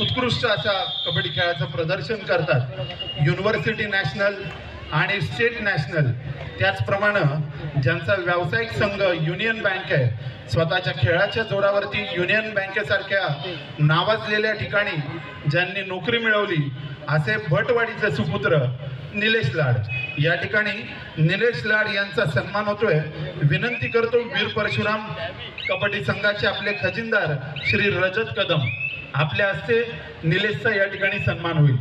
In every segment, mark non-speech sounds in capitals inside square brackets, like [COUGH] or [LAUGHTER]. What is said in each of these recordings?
उत्कृष्ट अशा कबड्डी खेळाचं प्रदर्शन करतात. युनिव्हर्सिटी नॅशनल आणि स्टेट नॅशनल त्याचप्रमाणे ज्यांचा व्यावसायिक संघ युनियन बँक आहे स्वतःच्या खेळाच्या जोरावरती युनियन बँकेसारख्या नावाजलेल्या ठिकाणी ज्यांनी नोकरी मिळवली असे भटवाडीचे सुपुत्र निलेश लाड. या ठिकाणी निलेश लाड यांचा सन्मान होतोय. विनंती करतो वीर परशुराम कबड्डी संघाचे आपले खजिनदार श्री रजत कदम. आपल्या हस्ते निलेशचा या ठिकाणी सन्मान होईल.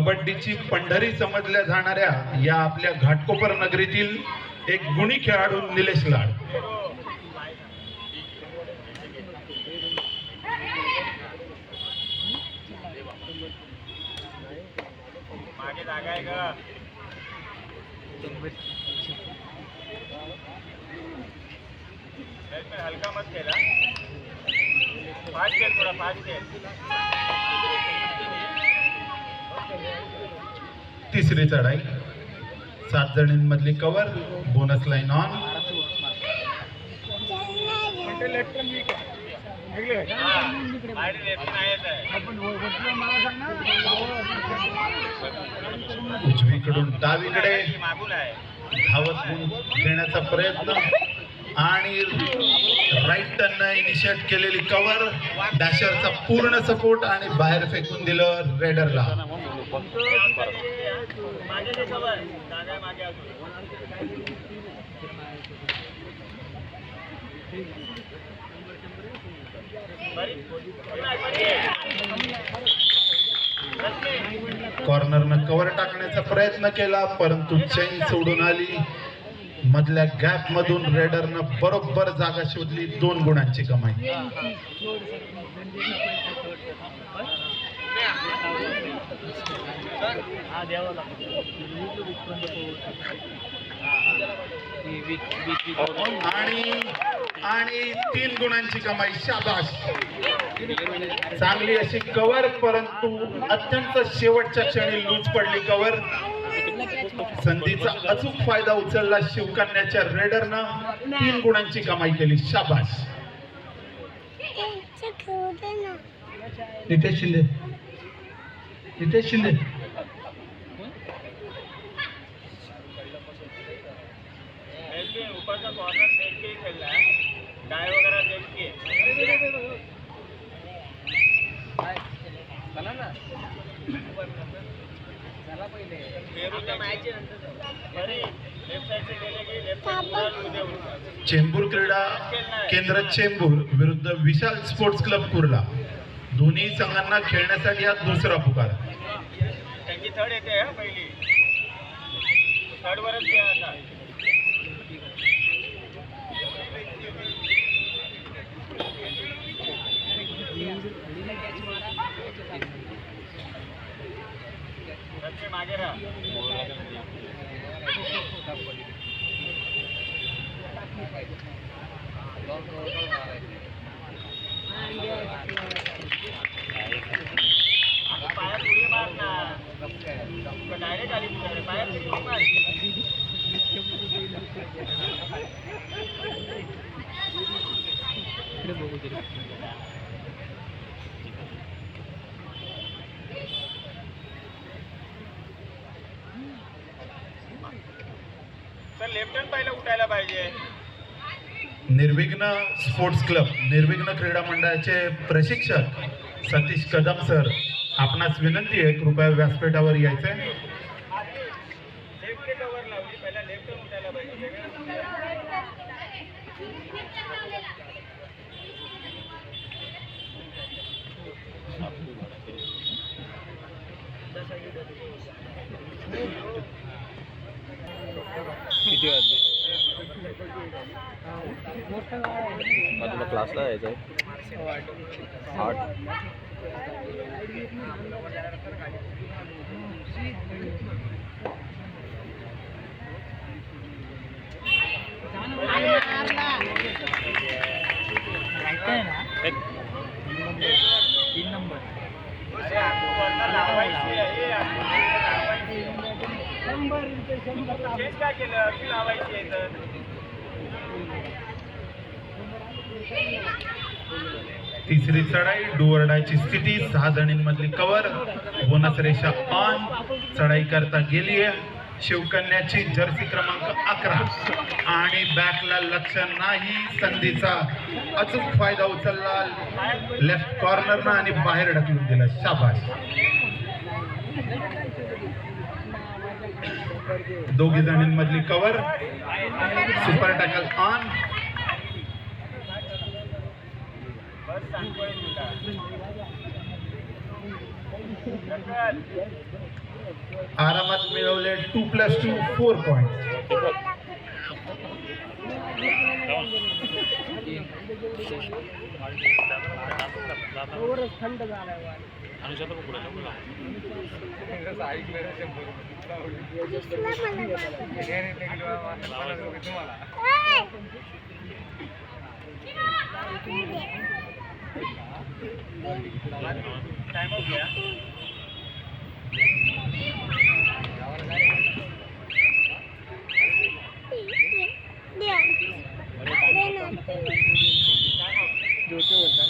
कबड्डीची पंढरी समजल्या जाणाऱ्या या आपल्या घाटकोपर नगरीतील एक गुणी खेळाडू निलेश लाड. मागे जागा आहे का हलका मत खेळा फास्ट खेळ थोडा फास्ट खेळ. तिसरी चढाई. सात जणींमधली कवर बोनस लाईन ऑन उजवीकडून डावीकडे धावत घेण्याचा प्रयत्न. आणि राईट टर्न इनिशिएट केलेली कवर डॅशरचा पूर्ण सपोर्ट आणि बाहेर फेकून दिलं रेडरला कॉर्नरनं कव्हर टाकण्याचा प्रयत्न केला परंतु चैन सोडून आली. मधल्या गॅप मधून रेडरनं बरोबर जागा शोधली दोन गुणांची कमाई. आणि आणि तीन गुणांची कमाई शाबाश चांगली अशी कवर परंतु अत्यंत शेवटच्या क्षणी लूज पडली कवर संधीचा अचूक फायदा उचलला शिवकन्याच्या रेडरनं. तीन गुणांची कमाई केली शाबाश नितेश शिंदे. नितेश शिंदे. चेंबूर क्रीडा केंद्र चेंबूर विरुद्ध विशाल स्पोर्ट्स क्लब कुर्ला. दोन्ही संघांना खेळण्यासाठी हा दुसरा पुकार. त्यांची थर्ड येते हा पहिली. थर्ड वरच लेफ्ट उठायला पाहिजे. निर्विघ्न स्पोर्ट्स क्लब निर्विघ्न क्रीडा मंडळाचे प्रशिक्षक सतीश कदम सर आपणास विनंती आहे कृपया व्यासपीठावर यायचंय. किती वाजले मग तुला क्लासला जायचं आहे आठ तीन चेंज काय केलं? की लावायची आहे तर. तिसरी चढाई डोअरडायची स्थिती सहा जणींमधली कवर बोनस रेषा ऑन चढाई करता गेली आहे. शिवकन्याची जर्सी क्रमांक अकरा. आणि बॅकला लक्ष नाही संधीचा अचूक फायदा उचलला. लेफ्ट कॉर्नरनं आणि बाहेर ढकलून दिला. शाबाश दोघी जणींमधली कवर सुपर टॅकल ऑन. आरामात मिळवले two plus two four point थंड झालाय टाइम हो गया आणि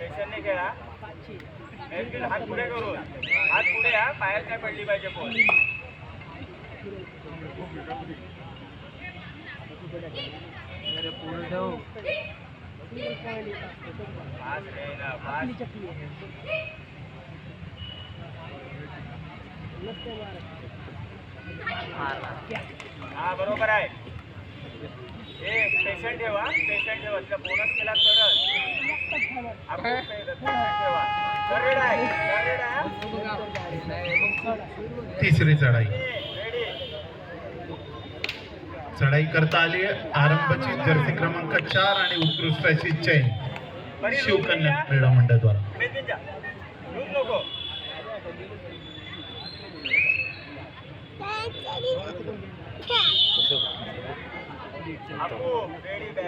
एक खेळा. हात पुढे करून. हात पुढे या बाहेर काय पडली पाहिजे पण जाऊ रे ना, हा बरोबर आहे. ए पेशंट ठेवा पेशंट ठेवा. तिला बोनस केला तरच. आपण पेशंट ठेवा. करेड आहे करेड आहे तिसरी चढाई. चढाई करता आली आरंभची जर्सी क्रमांक चार आणि उत्कृष्टाची चैन शिवकन्या क्रीडा मंडळाद्वारा. नको. रेडी बॅक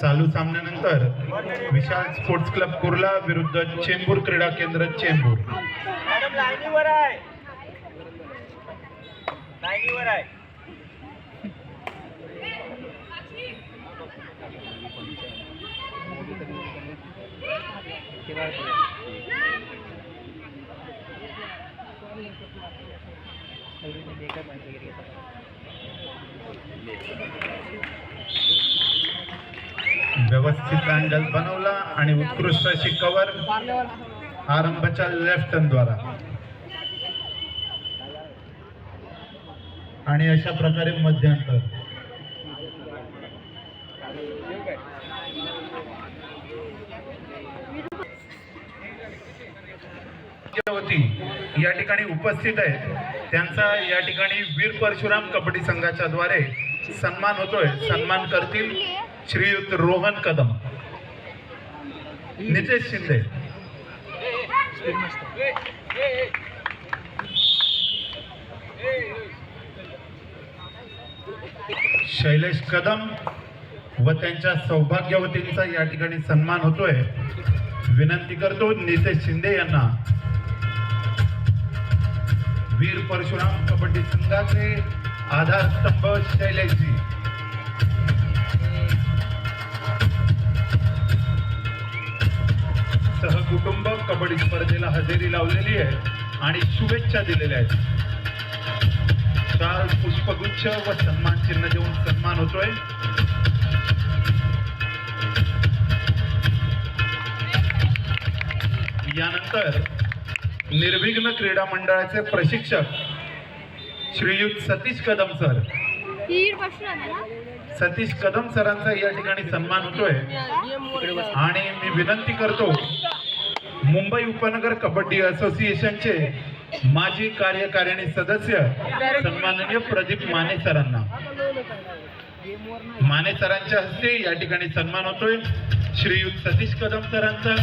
चालू सामन्यानंतर विशाल स्पोर्ट्स क्लब कुर्ला विरुद्ध चेंबूर क्रीडा केंद्र चेंबूर. आहे व्यवस्थित अँगल बनवला आणि उत्कृष्ट अशी कवर आरंभच्या लेफ्ट द्वारा. आणि अशा प्रकारे मध्यांतर. होती. या ठिकाणी उपस्थित आहेत. त्यांचा या ठिकाणी वीर परशुराम कबड्डी संघाच्या द्वारे सन्मान होतोय. सन्मान करतील श्रीयुत रोहन कदम. नितेश शिंदे. शैलेश कदम व त्यांच्या सौभाग्यवतींचा या ठिकाणी सन्मान होतोय. विनंती करतो नितेश शिंदे यांना. वीर परशुराम कबड्डी संघाचे आधारस्तंभ शैलेशजी. सहकुटुंब कबड्डी स्पर्धेला हजेरी लावलेली आहे आणि शुभेच्छा दिलेल्या आहेत. चार पुष्पगुच्छ व सन्मान चिन्ह देऊन सन्मान होतोय. यानंतर निर्विघ्न क्रीडा मंडळाचे प्रशिक्षक श्रीयुत सतीश कदम सर. सतीश कदम सरांचा या ठिकाणी सन्मान होतोय. आणि मी विनंती करतो मुंबई उपनगर कबड्डी असोसिएशनचे माजी कार्यकारिणी सदस्य सन्माननीय प्रदीप माने सरांना. माने सरांच्या हस्ते या ठिकाणी सन्मान होतोय. श्रीयुत सतीश कदम सरांचा.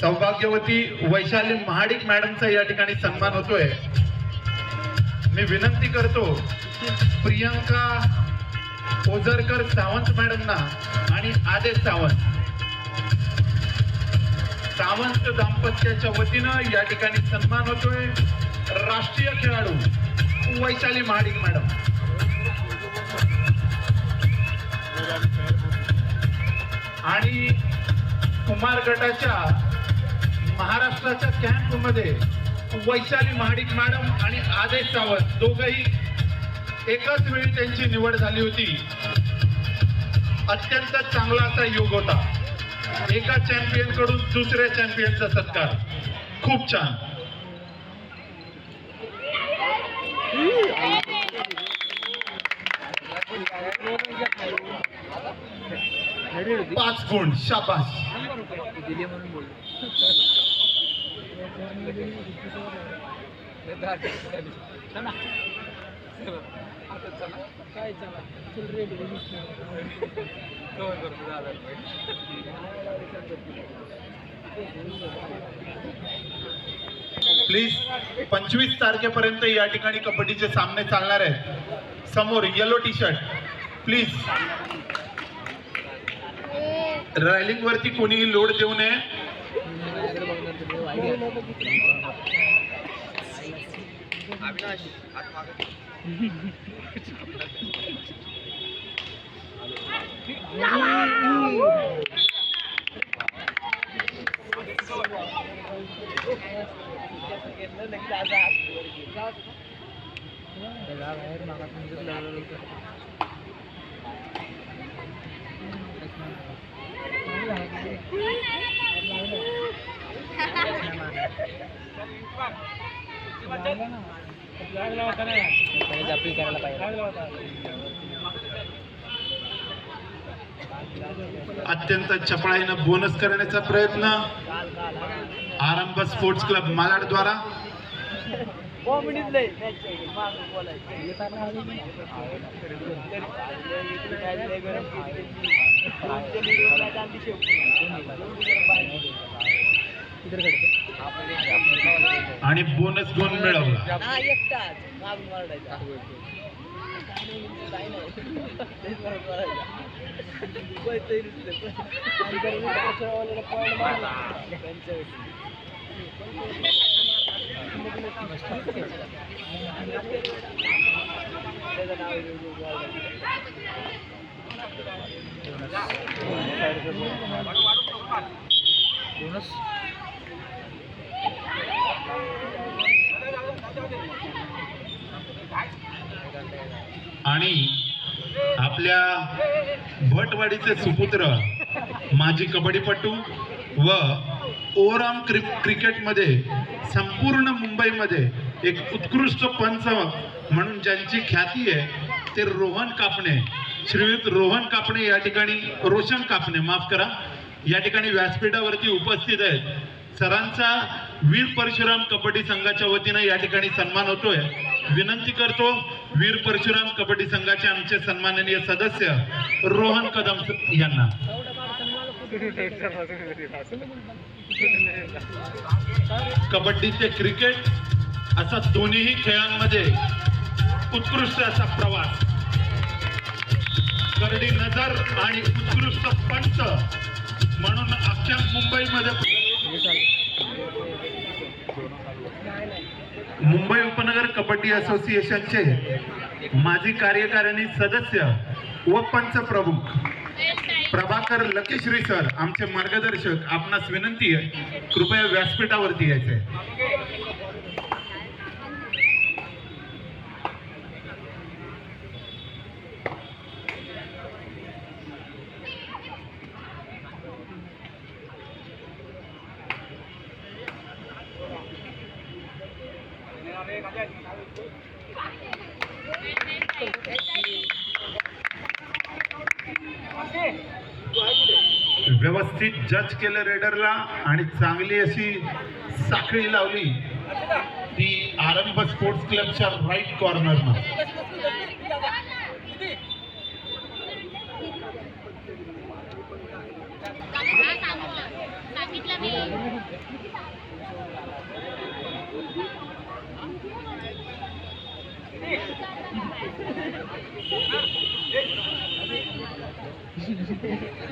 सौभाग्यवती वैशाली महाडिक मॅडमचा या ठिकाणी सन्मान होतोय. मी विनंती करतो प्रियंका ओझरकर सावंत मॅडमना आणि आदेश सावंत. सावंत दाम्पत्याच्या वतीनं या ठिकाणी सन्मान होतोय. राष्ट्रीय खेळाडू वैशाली महाडिक मॅडम. आणि कुमार गटाच्या महाराष्ट्राच्या कॅम्पमध्ये वैशाली महाडिक मॅडम आणि आदेश सावंत दोघही एकाच वेळी त्यांची निवड झाली होती. अत्यंत चांगला असा योग होता. एका चॅम्पियनकडून दुसऱ्या चॅम्पियनचा सत्कार. खूप छान. पाच गुण शाबास. चला प्लीज पंचवीस तारखेपर्यंत या ठिकाणी कबड्डीचे सामने चालणार आहेत. समोर yellow T shirt please railing वरती कोणीही लोड देऊ नये. अपील करायला पाहिजे अत्यंत चपळाईनं बोनस करण्याचा प्रयत्न आरंभ स्पोर्ट्स क्लब मालाड द्वारा. आणि बोनस गुण मिळवला. बोनस आणि आपल्या भटवाडीचे सुपुत्र माजी कबड्डीपटू व ओराम क्रि क्रिकेटमध्ये संपूर्ण मुंबईमध्ये एक उत्कृष्ट पंच म्हणून ज्यांची ख्याती आहे ते रोहन कापणे. श्रीयुत रोहन कापणे या ठिकाणी रोशन कापणे माफ करा. या ठिकाणी व्यासपीठावरती उपस्थित आहेत. सरांचा वीर परशुराम कबड्डी संघाच्या वतीनं या ठिकाणी सन्मान होतोय. विनंती करतो वीर परशुराम कबड्डी संघाचे आमचे सन्माननीय सदस्य रोहन कदम यांना. कबड्डी ते क्रिकेट असा दोन्हीही खेळांमध्ये उत्कृष्ट असा प्रवास. करडी नजर आणि उत्कृष्ट पंच म्हणून अख्ख्या मुंबईमध्ये मुंबई उपनगर कबड्डी असोसिएशनचे माजी कार्यकारिणी सदस्य व पंच प्रमुख. प्रभाकर लकीश्री सर आमचे मार्गदर्शक आपणास विनंती आहे कृपया व्यासपीठावरती यायचे व्यवस्थित जज केलं रेडरला आणि चांगली अशी साखळी लावली ती आरंभ स्पोर्ट्स क्लबच्या राईट कॉर्नरनं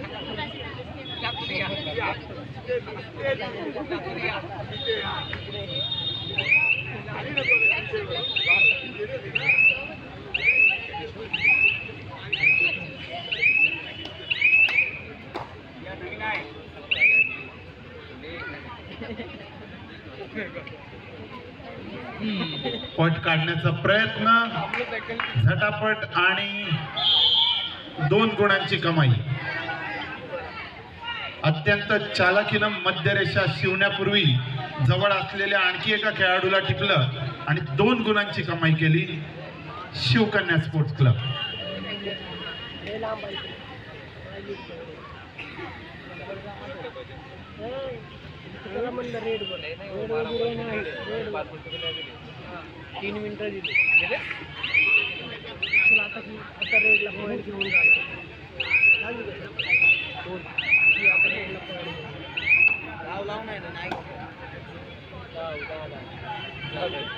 [LAUGHS] [LAUGHS] पॉइंट पट काढण्याचा प्रयत्न झटापट आणि दोन गुणांची कमाई. अत्यंत चालाकीनं मध्यरेषा शिवण्यापूर्वी जवळ असलेल्या आणखी एका खेळाडूला टिपलं आणि दोन गुणांची कमाई केली शिवकन्या स्पोर्ट्स क्लब. तीन मिनिटं दिली आता आता रेडला पॉईंट घेऊन जाणार हो. की आपण रेडला point घेऊ. लाव लाव नाही ना नाही लाव, लाव, लाव.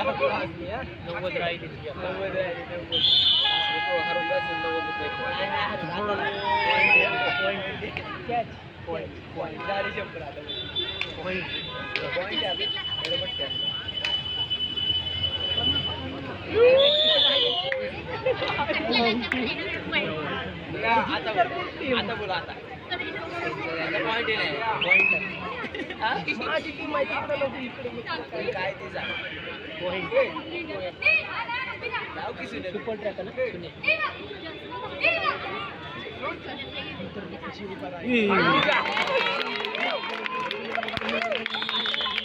नव्वद राहिली नव्वद राहिली नव्वद हरून जातील नव्वद रुपये कॅच पॉईंट पॉईंट गाडी शंभर आता पॉईंट पॉईंट माझी टीम माहिती इकडे काय ते सांग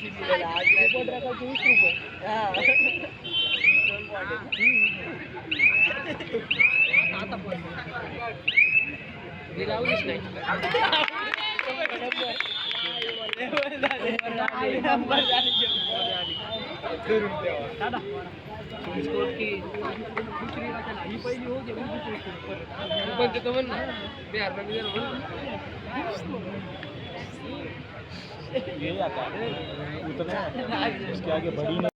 सुने सुपर ट्रॅक ना सुने वीस रुपये पण. ते म्हण ना बिहार ये आता उतना उसके आगे बड़ी